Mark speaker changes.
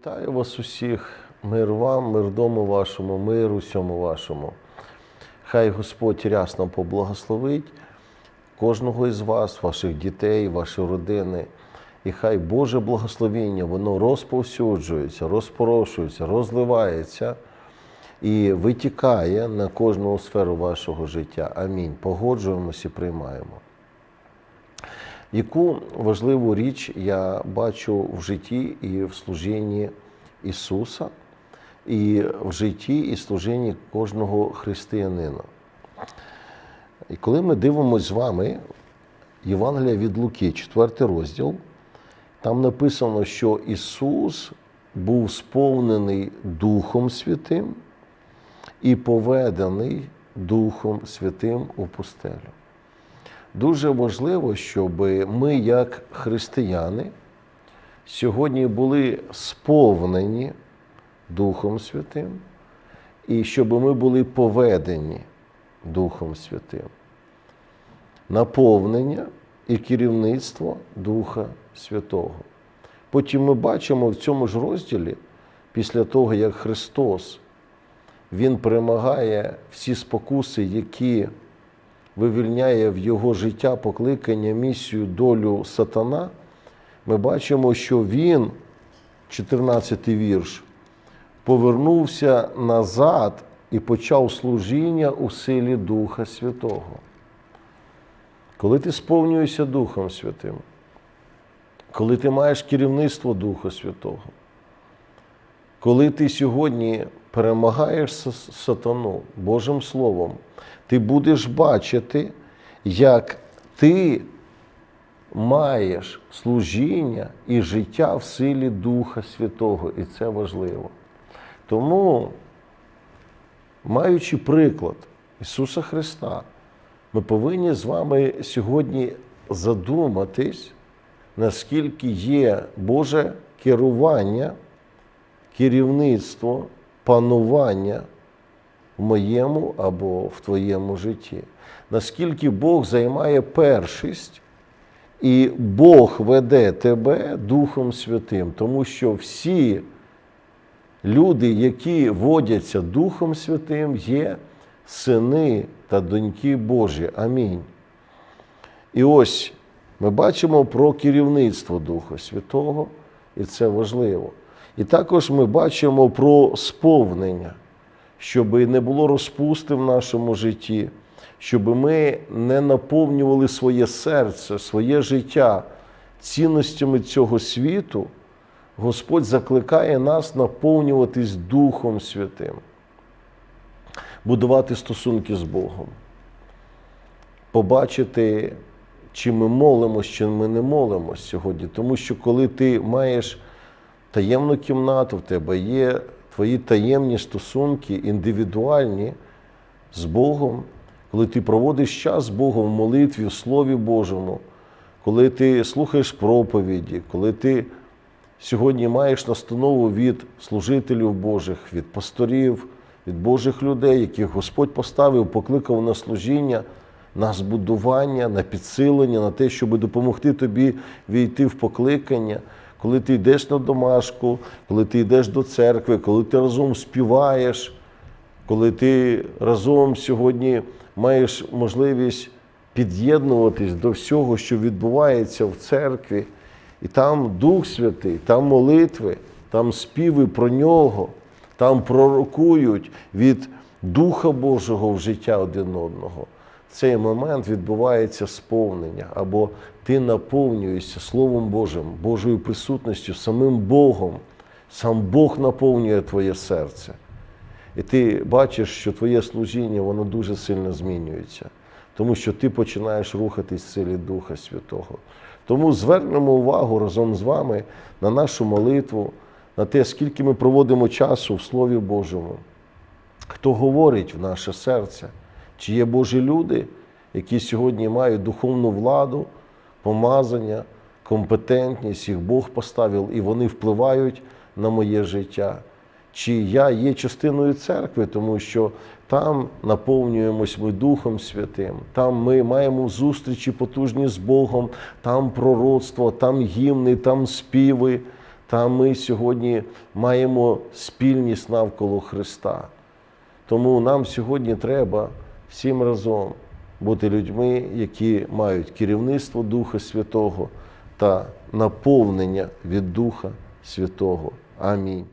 Speaker 1: Вітаю вас усіх, мир вам, мир дому вашому, мир усьому вашому. Хай Господь рясно поблагословить кожного із вас, ваших дітей, ваші родини. І хай Боже благословіння, воно розповсюджується, розпорошується, розливається і витікає на кожну сферу вашого життя. Амінь. Погоджуємося і приймаємо. Яку важливу річ я бачу в житті і в служінні Ісуса, і в житті і служінні кожного християнина. І коли ми дивимося з вами Євангелія від Луки, 4 розділ, там написано, що Ісус був сповнений Духом Святим і поведений Духом Святим у пустелю. Дуже важливо, щоб ми, як християни, сьогодні були сповнені Духом Святим, і щоб ми були поведені Духом Святим. Наповнення і керівництво Духа Святого. Потім ми бачимо в цьому ж розділі, після того, як Христос Він перемагає всі спокуси, які вивільняє в його життя покликання, місію, долю сатана, ми бачимо, що він, 14-й вірш, повернувся назад і почав служіння у силі Духа Святого. Коли ти сповнюєшся Духом Святим, коли ти маєш керівництво Духа Святого, коли ти сьогодні перемагаєш сатану Божим Словом, ти будеш бачити, як ти маєш служіння і життя в силі Духа Святого, і це важливо. Тому, маючи приклад Ісуса Христа, ми повинні з вами сьогодні задуматись, наскільки є Боже керування, керівництво, панування в моєму або в твоєму житті. Наскільки Бог займає першість, і Бог веде тебе Духом Святим, тому що всі люди, які водяться Духом Святим, є сини та доньки Божі. Амінь. І ось ми бачимо про керівництво Духа Святого, і це важливо. І також ми бачимо про сповнення щоб не було розпусти в нашому житті, щоб ми не наповнювали своє серце, своє життя цінностями цього світу, Господь закликає нас наповнюватись Духом Святим, будувати стосунки з Богом, побачити, чи ми молимось, чи ми не молимось сьогодні. Тому що коли ти маєш таємну кімнату, в тебе є твої таємні стосунки, індивідуальні з Богом, коли ти проводиш час з Богом в молитві, в Слові Божому, коли ти слухаєш проповіді, коли ти сьогодні маєш настанову від служителів Божих, від пасторів, від Божих людей, яких Господь поставив, покликав на служіння. На збудування, на підсилення, на те, щоб допомогти тобі війти в покликання коли ти йдеш на домашку, коли ти йдеш до церкви, коли ти разом співаєш, коли ти разом сьогодні маєш можливість під'єднуватись до всього, що відбувається в церкві, і там Дух Святий, там молитви, там співи про нього, там пророкують від Духа Божого в життя один одного цей момент відбувається сповнення, або ти наповнюєшся Словом Божим, Божою присутністю, самим Богом. Сам Бог наповнює твоє серце. І ти бачиш, що твоє служіння воно дуже сильно змінюється, тому що ти починаєш рухатись в силі Духа Святого. Тому звернемо увагу разом з вами на нашу молитву, на те, скільки ми проводимо часу в Слові Божому, хто говорить в наше серце. Чи є Божі люди, які сьогодні мають духовну владу, помазання, компетентність, їх Бог поставив, і вони впливають на моє життя? Чи я є частиною церкви, тому що там наповнюємось ми Духом Святим, там ми маємо зустрічі потужні з Богом, там пророцтво, там гімни, там співи, Та ми сьогодні маємо спільність навколо Христа. Тому нам сьогодні треба всім разом бути людьми, які мають керівництво Духа Святого та наповнення від Духа Святого. Амінь.